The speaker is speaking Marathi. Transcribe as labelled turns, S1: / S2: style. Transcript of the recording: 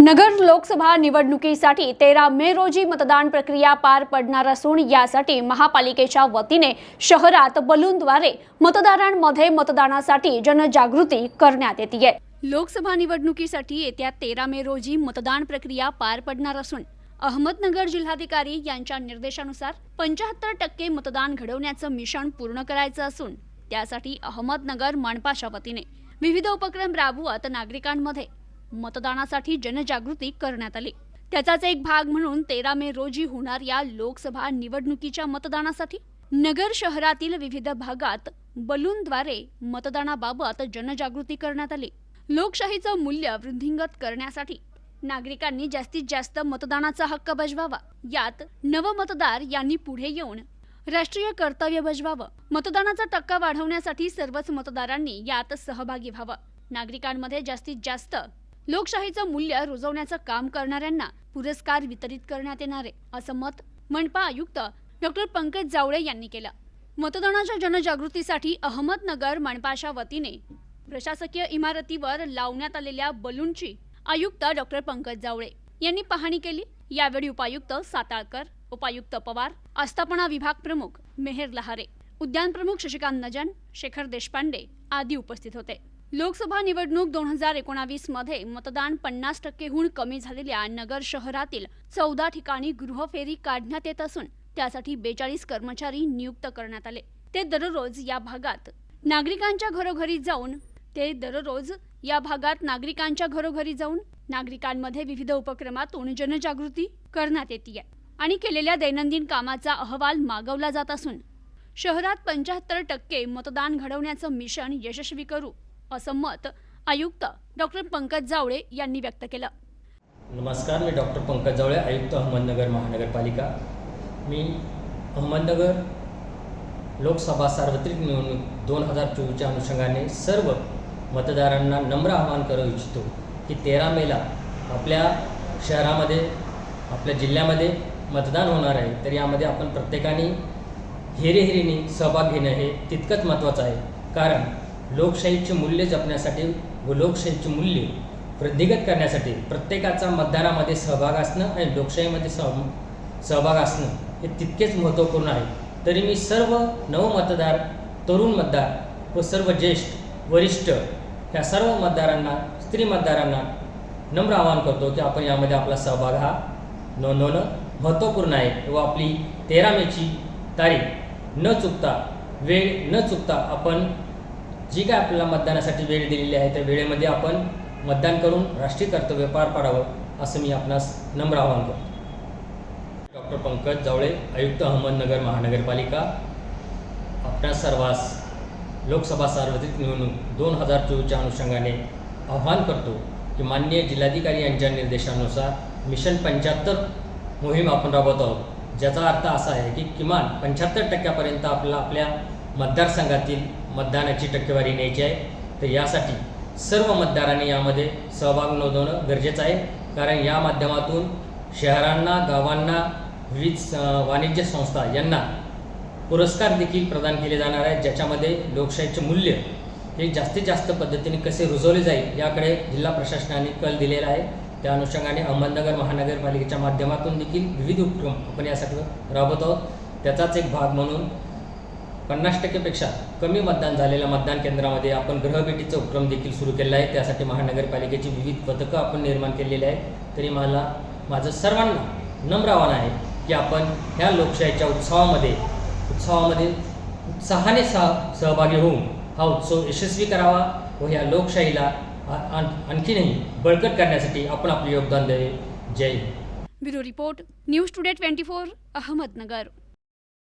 S1: नगर लोकसभा निवडणुकीसाठी तेरा मे रोजी मतदान प्रक्रिया पार पडणार असून यासाठी महापालिकेच्या वतीने शहरात बलूनद्वारे मतदारांमध्ये मतदानासाठी जनजागृती करण्यात येते लोकसभा निवडणुकीसाठी येत्या तेरा मे रोजी मतदान प्रक्रिया पार पडणार असून अहमदनगर जिल्हाधिकारी यांच्या निर्देशानुसार पंच्याहत्तर टक्के मतदान घडवण्याचं मिशन पूर्ण करायचं असून त्यासाठी अहमदनगर मनपाच्या वतीने विविध उपक्रम राबवत नागरिकांमध्ये मतदानासाठी जनजागृती करण्यात आली. त्याचाच एक भाग म्हणून तेरा मे रोजी होणाऱ्या लोकसभा निवडणुकीच्या मतदानासाठी. नगर शहरातील विविध भागात बलूनद्वारे मतदानाबाबत जनजागृती करण्यात आली. लोकशाहीचं मूल्य वृद्धिंगत करण्यासाठी नागरिकांनी जास्तीत जास्त मतदानाचा हक्क बजवावा. यात नवमतदार यांनी पुढे येऊन राष्ट्रीय कर्तव्य बजवावं. मतदानाचा टक्का वाढवण्यासाठी सर्वच मतदारांनी यात सहभागी व्हावं. नागरिकांमध्ये जास्तीत जास्त लोकशाहीचं मूल्य रुजवण्याचं काम करणाऱ्यांना पुरस्कार वितरित करण्यात येणार आहे असं मत मनपा आयुक्त डॉक्टर पंकज जावळे यांनी केलं. मतदानाच्या जनजागृतीसाठी अहमदनगर मनपाच्या वतीने प्रशासकीय इमारतीवर लावण्यात आलेल्या बलूनची आयुक्त डॉक्टर पंकज जावळे यांनी पाहणी केली. यावेळी उपायुक्त साताळकर उपायुक्त पवार आस्थापना विभाग प्रमुख मेहेर लहारे उद्यान प्रमुख शशिकांत नजन शेखर देशपांडे आदी उपस्थित होते. लोकसभा निवडणूक दोन हजार एकोणावीसमध्ये मतदान पन्नास टक्केहून कमी झालेल्या नगर शहरातील चौदा ठिकाणी गृहफेरी काढण्यात येत असून त्यासाठी बेचाळीस कर्मचारी नियुक्त करण्यात आले. ते दररोज या भागात नागरिकांच्या घरोघरी जाऊन ते दररोज या भागात नागरिकांच्या घरोघरी जाऊन नागरिकांमध्ये विविध उपक्रमातून जनजागृती करण्यात येते आणि केलेल्या दैनंदिन कामाचा अहवाल मागवला जात असून शहरात पंच्याहत्तर टक्के मतदान घडवण्याचं मिशन यशस्वी करू असं मत आयुक्त डॉक्टर पंकज जावळे यांनी व्यक्त केलं.
S2: नमस्कार मी डॉक्टर पंकज जावळे आयुक्त अहमदनगर महानगरपालिका. मी अहमदनगर लोकसभा सार्वत्रिक निवडणूक दोन हजार चोवीसच्या अनुषंगाने सर्व मतदारांना नम्र आवाहन करू इच्छितो की तेरा मेला आपल्या शहरामध्ये आपल्या जिल्ह्यामध्ये मतदान होणार आहे. तर यामध्ये आपण प्रत्येकाने हेरेहेरीने सहभाग घेणं हे तितकंच महत्त्वाचं आहे. कारण लोकशाहीचे मूल्य जपण्यासाठी व लोकशाहीचे मूल्य वृद्धिगत करण्यासाठी प्रत्येकाचा मतदानामध्ये सहभाग असणं आणि लोकशाहीमध्ये सह सहभाग असणं हे तितकेच महत्त्वपूर्ण आहे. तरी मी सर्व नवमतदार तरुण मतदार व सर्व ज्येष्ठ वरिष्ठ ह्या सर्व मतदारांना स्त्री मतदारांना नम्र आवाहन करतो की आपण यामध्ये आपला सहभाग हा नोंदवणं महत्त्वपूर्ण आहे व आपली तेरा मेची तारीख न चुकता वेळ न चुकता आपण जी काय आपल्याला मतदानासाठी वेळ दिलेली आहे त्या वेळेमध्ये आपण मतदान करून राष्ट्रीय कर्तव्य पार पाडावं असं मी आपणास नम्र आवाहन करतो. डॉक्टर पंकज जावळे आयुक्त अहमदनगर महानगरपालिका आपणा सर्वांस लोकसभा सार्वत्रिक निवडणूक दोन हजार चोवीसच्या अनुषंगाने आवाहन करतो की माननीय जिल्हाधिकारी यांच्या निर्देशानुसार मिशन पंच्याहत्तर मोहीम आपण राबवत आहोत. ज्याचा अर्थ असा आहे की किमान पंच्याहत्तर टक्क्यापर्यंत आपला आपल्या मतदारसंघातील मतदानाची टक्केवारी न्यायची आहे. तर यासाठी सर्व मतदारांनी यामध्ये सहभाग नोंदवणं गरजेचं आहे. कारण या माध्यमातून शहरांना गावांना विविध वाणिज्य संस्था यांना पुरस्कार देखील प्रदान केले जाणार आहेत ज्याच्यामध्ये लोकशाहीचे मूल्य हे जास्तीत जास्त पद्धतीने कसे रुजवले जाईल याकडे जिल्हा प्रशासनाने कल दिलेला आहे. त्या अनुषंगाने अहमदनगर महानगरपालिकेच्या माध्यमातून देखील विविध उपक्रम आपण यासाठी राबवत आहोत. त्याचाच एक भाग म्हणून पन्नास टक्केपेक्षा कमी मतदान झालेल्या मतदान केंद्रामध्ये आपण ग्रहभेटीचा उपक्रम देखील सुरू केलेला आहे. त्यासाठी महानगरपालिकेची विविध पथकं आपण निर्माण केलेली आहेत. तरी मला माझं सर्वांना नम्र आव्हान आहे की आपण ह्या लोकशाहीच्या उत्सवामध्ये उत्सवामध्ये उत्साहाने सह सहभागी होऊन हा उत्सव यशस्वी करावा व ह्या लोकशाहीला आणखीनही बळकट करण्यासाठी आपण आपले योगदान द्यावे जय
S1: bureau report news today twenty four Ahmednagar.